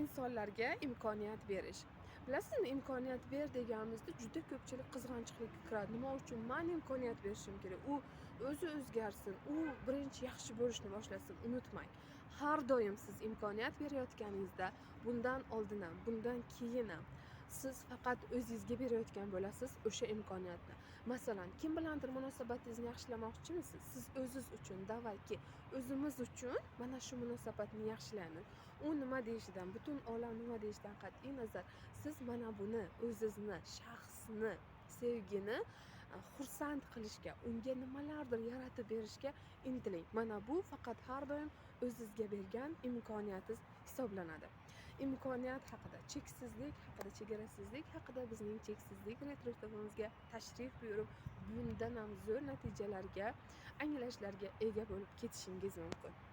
insonlarga imkoniyat berish. Bilasizmi imkoniyat ber deganimizda juda ko'pchilik qizg'anchiqlikka kiradi. Nima uchun? Man imkoniyat berishim kerak. U o'zi o'zgarsin u birinchi yaxshi bo'lishni boshlasin unutmang. Har doim siz imkoniyat berayotganingizda bundan oldin ham bundan keyin ham siz faqat o'zingizga berayotgan bo'lasiz o'sha imkoniyatni. Masalan kim bilandir munosabatingizni yaxshilamoqchimisiz? Siz o'ziz uchun davayki o'zimiz uchun mana shu munosabatni yaxshilaymiz. U nima deyishidan butun olam nima deyishidan qat'iy nazar. Siz mana buni o'zizni shaxsni sevgini e, xursand qilishga unga nimalardir yaratib berishga intiling. Mana bu faqat har doim o'zizga bergan imkoniyatingiz hisoblanadi imkoniyat haqida cheksizlik haqida chegarasizlik haqida bizning cheksizlik retrospektivimizga tashrif buyurib bundan ham zo'r natijalarga anglashlarga ega bo'lib ketishingiz mumkin